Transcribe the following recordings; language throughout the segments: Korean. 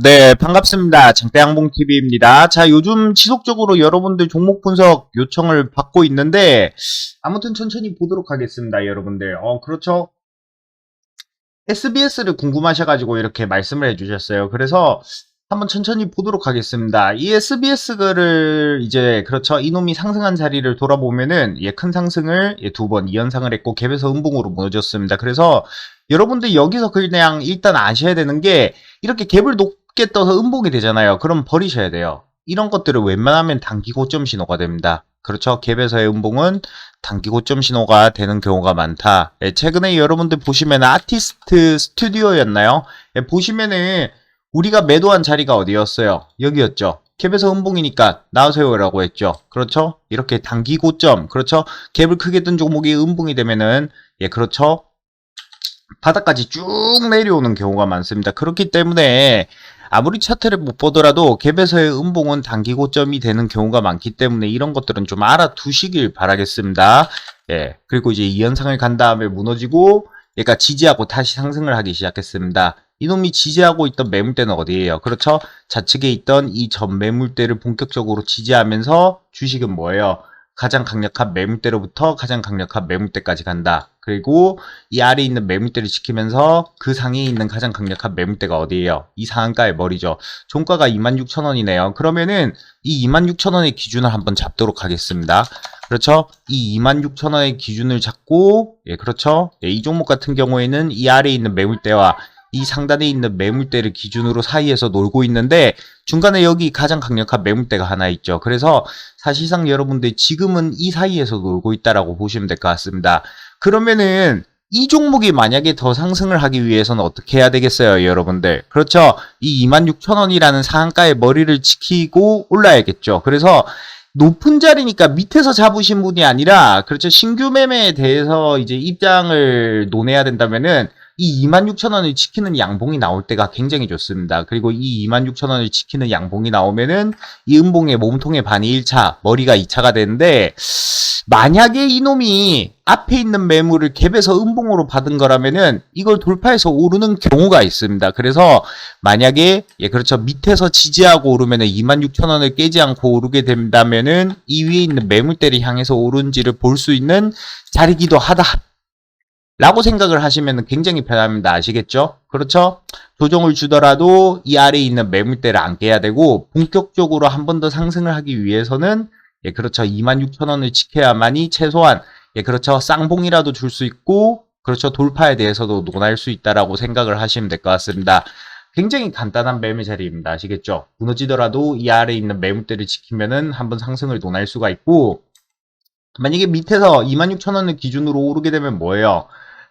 네, 반갑습니다. 장대양봉TV입니다. 자, 요즘 지속적으로 여러분들 종목 분석 요청을 받고 있는데, 아무튼 천천히 보도록 하겠습니다, 여러분들. 어, 그렇죠. SBS를 궁금하셔가지고 이렇게 말씀을 해주셨어요. 그래서 한번 천천히 보도록 하겠습니다. 이 SBS를 이제, 그렇죠. 이놈이 상승한 자리를 돌아보면은, 예, 큰 상승을 예, 두 번, 2연상을 했고, 갭에서 음봉으로 무너졌습니다. 그래서 여러분들 여기서 그냥 일단 아셔야 되는 게, 이렇게 갭을 높 게 떠서 음봉이 되잖아요. 그럼 버리셔야 돼요. 이런 것들을 웬만하면 단기 고점 신호가 됩니다. 그렇죠. 갭에서의 음봉은 단기 고점 신호가 되는 경우가 많다. 예, 최근에 여러분들 보시면 아티스트 스튜디오였나요? 예, 보시면은 우리가 매도한 자리가 어디였어요? 여기였죠. 캡에서 음봉이니까 나오세요라고 했죠. 그렇죠? 이렇게 단기 고점, 그렇죠? 캡을 크게 뜬 종목이 음봉이 되면은 예, 그렇죠? 바닥까지 쭉 내려오는 경우가 많습니다. 그렇기 때문에 아무리 차트를 못 보더라도 갭에서의 음봉은 단기 고점이 되는 경우가 많기 때문에 이런 것들은 좀 알아두시길 바라겠습니다. 예. 그리고 이제 2연상을 간 다음에 무너지고 얘가 지지하고 다시 상승을 하기 시작했습니다. 이놈이 지지하고 있던 매물대는 어디예요? 그렇죠? 좌측에 있던 이 전 매물대를 본격적으로 지지하면서 주식은 뭐예요? 가장 강력한 매물대로부터 가장 강력한 매물대까지 간다. 그리고 이 아래에 있는 매물대를 지키면서 그 상위에 있는 가장 강력한 매물대가 어디예요? 이 상한가의 머리죠. 종가가 26,000원이네요. 그러면은 이 26,000원의 기준을 한번 잡도록 하겠습니다. 그렇죠? 이 26,000원의 기준을 잡고 예, 그렇죠? 예, 이 종목 같은 경우에는 이 아래에 있는 매물대와 이 상단에 있는 매물대를 기준으로 사이에서 놀고 있는데 중간에 여기 가장 강력한 매물대가 하나 있죠. 그래서 사실상 여러분들 지금은 이 사이에서 놀고 있다라고 보시면 될 것 같습니다. 그러면은 이 종목이 만약에 더 상승을 하기 위해서는 어떻게 해야 되겠어요, 여러분들? 그렇죠. 이 26,000원이라는 상한가의 머리를 지키고 올라야겠죠. 그래서 높은 자리니까 밑에서 잡으신 분이 아니라 그렇죠. 신규 매매에 대해서 이제 입장을 논해야 된다면은 이 26,000원을 지키는 양봉이 나올 때가 굉장히 좋습니다. 그리고 이 26,000원을 지키는 양봉이 나오면은 이 음봉의 몸통의 반이 1차, 머리가 2차가 되는데 만약에 이놈이 앞에 있는 매물을 갭에서 음봉으로 받은 거라면은 이걸 돌파해서 오르는 경우가 있습니다. 그래서 만약에 예 그렇죠 밑에서 지지하고 오르면은 26,000원을 깨지 않고 오르게 된다면은 이 위에 있는 매물대를 향해서 오른지를 볼 수 있는 자리기도 하다. 라고 생각을 하시면 굉장히 편합니다. 아시겠죠? 그렇죠? 조정을 주더라도 이 아래에 있는 매물대를 안 깨야 되고 본격적으로 한 번 더 상승을 하기 위해서는 예, 그렇죠. 26,000원을 지켜야만이 최소한 예, 그렇죠. 쌍봉이라도 줄 수 있고 그렇죠. 돌파에 대해서도 논할 수 있다라고 생각을 하시면 될 것 같습니다. 굉장히 간단한 매매 자리입니다. 아시겠죠? 무너지더라도 이 아래에 있는 매물대를 지키면은 한번 상승을 논할 수가 있고 만약에 밑에서 26,000원을 기준으로 오르게 되면 뭐예요?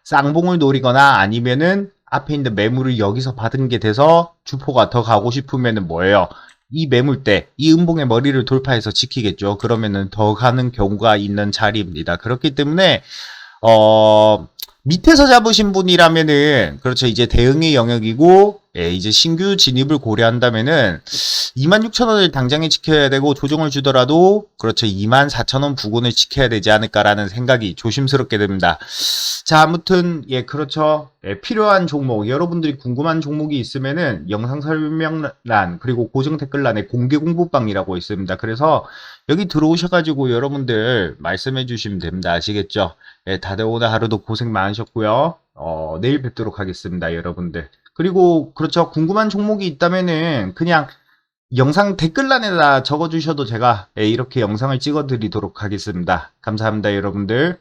쌍봉을 노리거나 아니면은 앞에 있는 매물을 여기서 받은 게 돼서 주포가 더 가고 싶으면은 뭐예요? 이 매물대, 이 음봉의 머리를 돌파해서 지키겠죠. 그러면은 더 가는 경우가 있는 자리입니다. 그렇기 때문에 어 밑에서 잡으신 분이라면은 그렇죠. 이제 대응의 영역이고 예, 이제 신규 진입을 고려한다면은 26,000원을 당장에 지켜야 되고 조정을 주더라도 그렇죠. 24,000원 부근을 지켜야 되지 않을까라는 생각이 조심스럽게 됩니다. 자, 아무튼 예, 그렇죠. 예, 필요한 종목, 여러분들이 궁금한 종목이 있으면은 영상 설명란 그리고 고정 댓글란에 공개 공부방이라고 있습니다. 그래서 여기 들어오셔 가지고 여러분들 말씀해 주시면 됩니다. 아시겠죠? 예, 다들 오늘 하루도 고생 많으셨고요. 어, 내일 뵙도록 하겠습니다, 여러분들. 그리고 그렇죠. 궁금한 종목이 있다면은 그냥 영상 댓글란에다 적어주셔도 제가 예, 이렇게 영상을 찍어 드리도록 하겠습니다. 감사합니다, 여러분들.